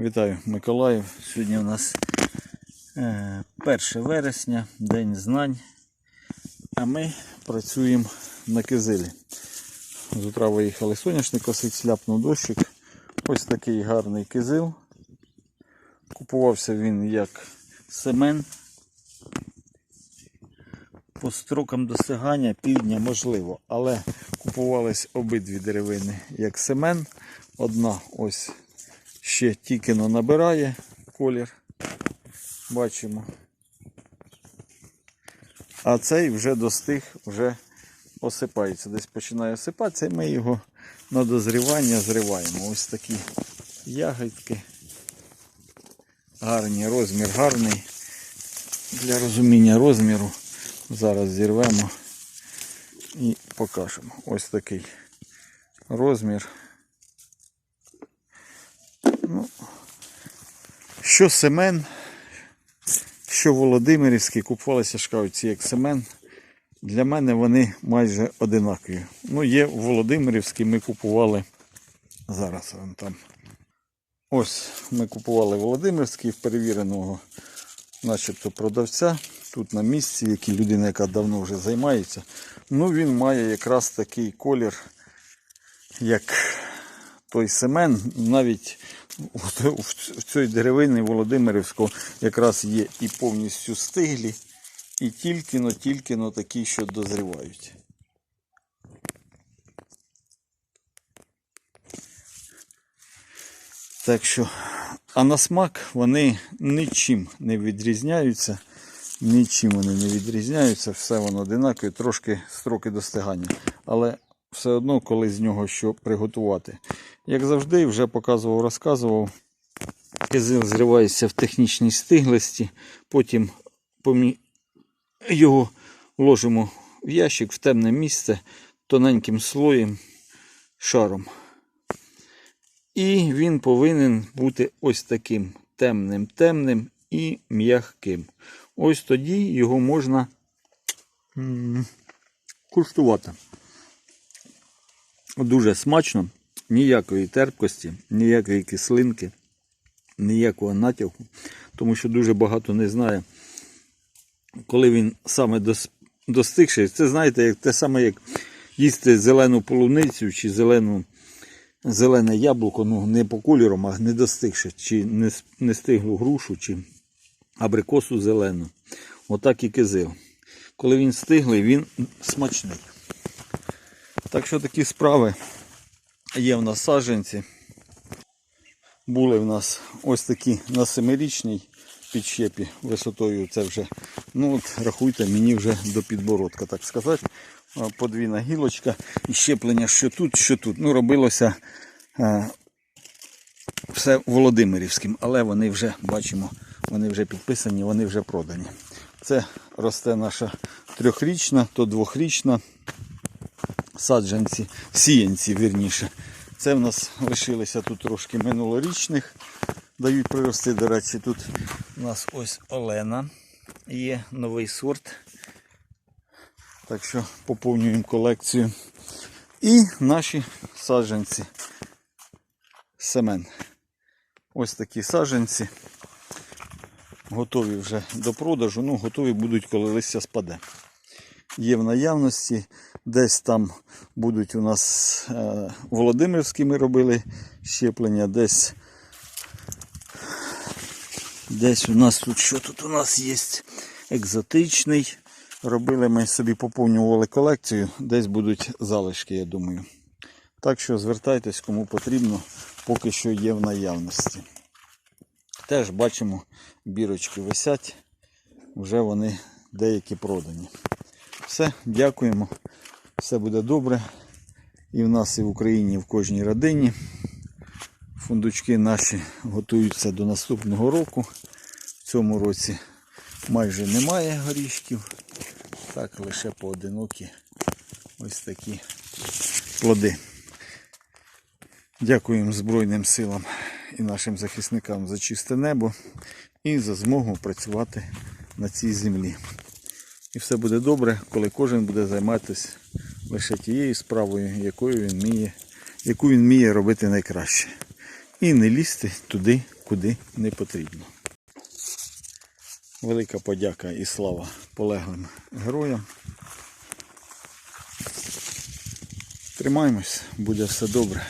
Вітаю Миколаїв. Сьогодні у нас е, 1 вересня, День знань. А ми працюємо на кизилі. З утра виїхали соняшник косить, сляпнув дощик. Ось такий гарний кизил. Купувався він як семен. По строкам досягання півдня можливо, але купувались обидві деревини як семен. Одна ось ще тільки набирає колір. Бачимо. А цей вже достиг, вже осипається. Десь починає осипатися, і ми його на дозрівання зриваємо. Ось такі ягідки. Гарні, розмір гарний. Для розуміння розміру зараз зірвемо і покажемо. Ось такий розмір. Ну, що Семен, що Володимирівський, купувалися шкафці як Семен. Для мене вони майже одинакові. Ну, є Володимирівський, ми купували зараз вон там. Ось ми купували Володимирський в перевіреного начебто продавця. Тут на місці, який людина, яка давно вже займається. Ну, він має якраз такий колір, як той Семен. Навіть в цій деревині Володимирівського якраз є і повністю стиглі, і тільки-но, тільки-но такі, що дозрівають. Так що, а на смак вони нічим не відрізняються. Нічим вони не відрізняються, все воно одинакове, трошки строки достигання. Але все одно, коли з нього що приготувати. Як завжди, вже показував, розказував. Кизил зривається в технічній стиглості, потім його ложимо в ящик в темне місце тоненьким слоєм, шаром. І він повинен бути ось таким темним, темним і м'яким. Ось тоді його можна куштувати. Дуже смачно, ніякої терпкості, ніякої кислинки, ніякого натягу, тому що дуже багато не знає, коли він саме дос- достигший. Це знаєте, те саме, як їсти зелену полуницю чи зелену, зелене яблуко, ну не по кольору, а не достигши, чи не, не стиглу грушу, чи абрикосу зелену. Отак і кизил. Коли він стиглий, він смачний. Так що такі справи є в нас саджанці. Були в нас ось такі на семирічній підщепі висотою. Це вже, ну от рахуйте, мені вже до підбородка, так сказати. Подвійна гілочка і щеплення що тут, що тут. Ну, робилося е, все Володимирівським, але вони вже бачимо, вони вже підписані, вони вже продані. Це росте наша трьохрічна, то двохрічна саджанці, сіянці, вірніше. Це в нас лишилося тут трошки минулорічних. Дають прирости, до речі, тут у нас ось Олена. Є новий сорт. Так що поповнюємо колекцію. І наші саджанці. Семен. Ось такі саджанці. Готові вже до продажу. Ну, готові будуть, коли листя спаде є в наявності. Десь там будуть у нас е, Володимирські ми робили щеплення, десь десь у нас тут що тут у нас є екзотичний. Робили ми собі поповнювали колекцію, десь будуть залишки, я думаю. Так що звертайтесь, кому потрібно, поки що є в наявності. Теж бачимо, бірочки висять, вже вони деякі продані. Все, дякуємо. Все буде добре. І в нас, і в Україні, і в кожній родині. Фундучки наші готуються до наступного року. В цьому році майже немає горішків. Так, лише поодинокі ось такі плоди. Дякуємо Збройним силам і нашим захисникам за чисте небо і за змогу працювати на цій землі. І все буде добре, коли кожен буде займатися лише тією справою, якою він міє, яку він вміє робити найкраще. І не лізти туди, куди не потрібно. Велика подяка і слава полеглим героям. Тримаємось, буде все добре.